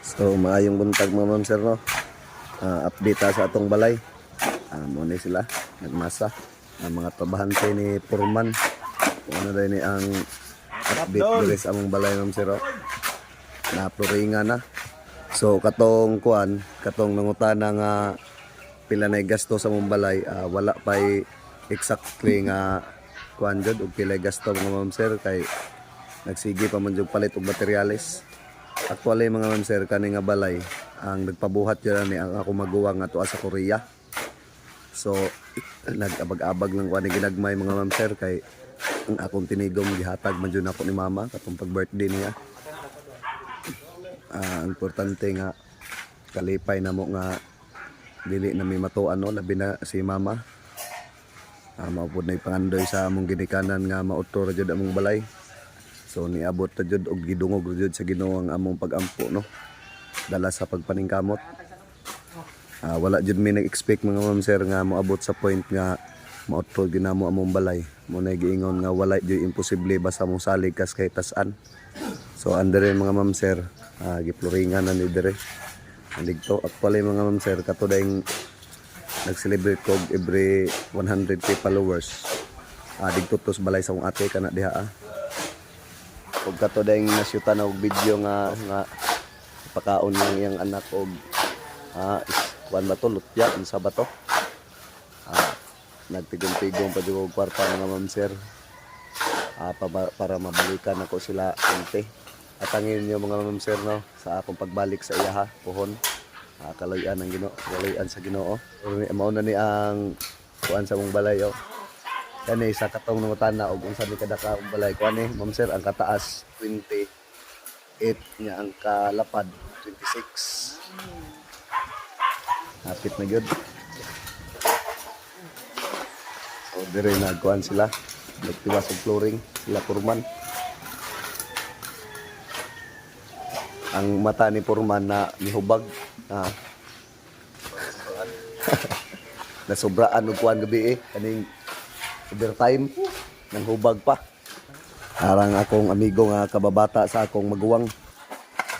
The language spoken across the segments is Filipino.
So maayong buntag mga ma'am sir no. Ah, update ta sa atong balay. Ah, mo ni sila nagmasa ang mga trabahante ni Purman. Ano rin ni ang update diri sa among balay ma'am sir. oh. Na pluringa na. So katong kuan, katong nangutana nga pila na gasto sa among balay, ah, wala pa exactly nga kuan jud og pila gasto mga ma'am sir kay nagsige pa man jud palit og materyales. Actually mga ma'am sir kani nga balay ang nagpabuhat yun ni ang ako maguwang nga sa Korea. So nagabag-abag lang ko ani ginagmay mga ma'am sir kay ang akong tinigom gihatag man jud ako ni mama katong pag birthday niya. Ang importante nga kalipay na mo nga dili na may matuan no labi na si mama. Ah, maupod na ipangandoy sa among ginikanan nga mautro ra jud among balay. So niabot ta jud og gidungog jud sa Ginoo ang among pagampo no. Dala sa pagpaningkamot. Ah, wala jud mi nag-expect mga ma'am sir nga moabot sa point nga mautro ginamo among balay. Mo na giingon nga wala jud imposible basta mong salig kas kay tasan. So andere mga ma'am sir, ah, gipluringan na ni dire. Andigto actually mga ma'am sir kato daing nag-celebrate ko every 100k followers. Ah, digto tos balay sa akong ate kana diha ah og kato dahing nasyutan og video nga nga pakaon ng iyang anak og ah kuan ba to lutya unsa ba to? Ah pa jud kwarta nga ma'am sir. Para, mabalikan ako sila ante. At angin niyo mga ma'am sir no sa akong pagbalik sa iya ha pohon ah, kaloyan ang Ginoo kaloyan sa Ginoo. Mao na ni ang kuan sa mong balay oh kani sa katong nangutana og unsa ni kada ka balay. Ko ani ma'am sir ang kataas 28 nya ang kalapad 26 hapit na gyud. So dire nagkuan sila. Nagtiwas og flooring sila purman ang mata ni purman na nihubag ah nasobraan og kuan gabi eh. Kaning overtime nang hubag pa. Arang akong amigo nga kababata sa akong maguwang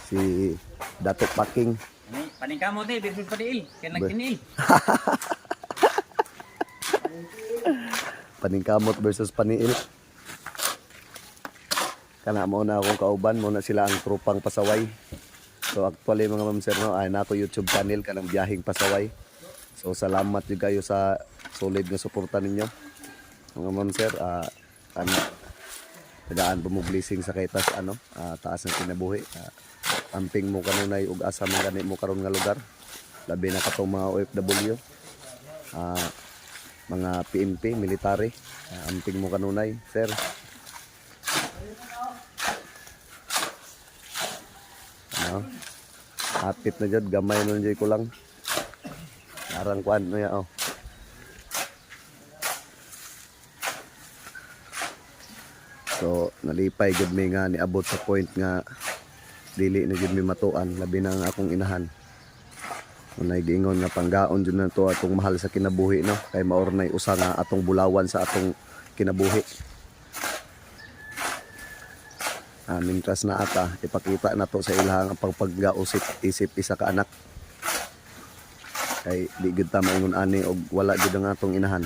si Datok Paking. Ani, paning kamo te, versus padiil. Kaya nagtiniil. paningkamot versus paniil kana mo na akong kauban mo na sila ang trupang pasaway. So actually mga ma'am sir no ay na ako YouTube channel kanang biyahing pasaway. So salamat jud kayo sa solid nga suporta ninyo mga ma'am sir ah ano mo blessing sa kay tas ano ah, taas ng kinabuhi Ah, amping mo kanunay ug asa man gani mo karon nga lugar labi na katong mga OFW ah mga PNP, military. Uh, amping mo kanunay, sir. Ano? Hapit na dyan, gamay na dyan ko lang. Arang kuan na yan, oh. So, nalipay gud mi nga niabot sa point nga dili na gud mi matuan labi na ang akong inahan. Unay giingon nga panggaon jud na to atong mahal sa kinabuhi no kay maor nay usa nga atong bulawan sa atong kinabuhi. Ah, mintras na ata ipakita na to sa ilahang ang pagpaggausip isip isa ka anak. Kay di gud ta maingon ani og wala gud ang atong inahan.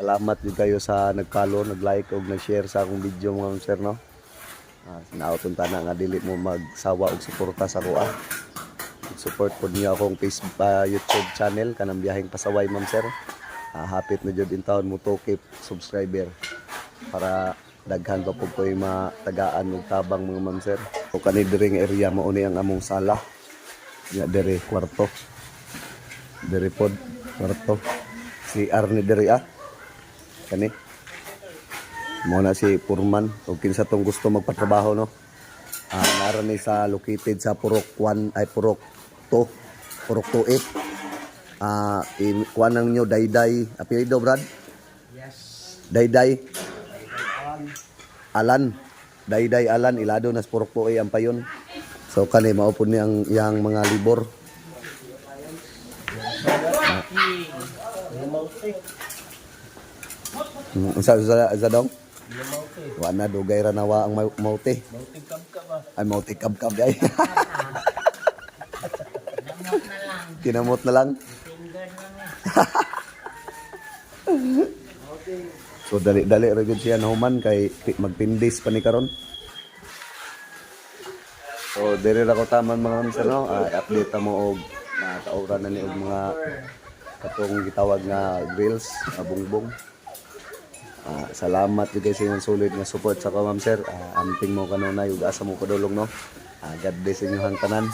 Salamat jud kayo sa nag-follow, nag-like og nag-share sa akong video mga sir no. Ah, sinaoton ta na nga dili mo magsawa og suporta sa ko ah support po niyo akong Facebook ah, YouTube channel kanang biyaheng pasaway ma'am sir. Ah, hapit na jud in taon mo to keep subscriber para daghan pa po ko matagaan og tabang mga ma'am sir. O kani diri nga area mao ni ang among sala. Ya diri kwarto. Diri pod kwarto. Si Arne diri ah. Kani. Mo na si Purman o kinsa tong gusto magpatrabaho no. Ah, naran ni sa located sa Purok 1 ay Purok 2, Purok 28. Ah, in kuan nang nyo Dayday, apelyido Brad? Yes. Dayday Alan. Dayday Alan ilado nas Purok 2 ang payon. So kani mao pud ni ang yang mga libor. Mm, Unsa sa sa dong? Wa na dugay ra nawa ang mau- mauti. Ay mau tikab-kab day. Damot na lang. Kinamot na lang. So dali-dali ra gud siya nahuman kay magpindis pa ni karon. So diri ra ko taman mga sir no, Ah, update mo og mga kaoran na ni og mga katong gitawag nga grills, bungbong. Ah, salamat jud kay sa inyong solid nga support sa ma'am sir. Ah, amping mo kanunay ug asa mo padulong no. Ah, God bless inyong tanan.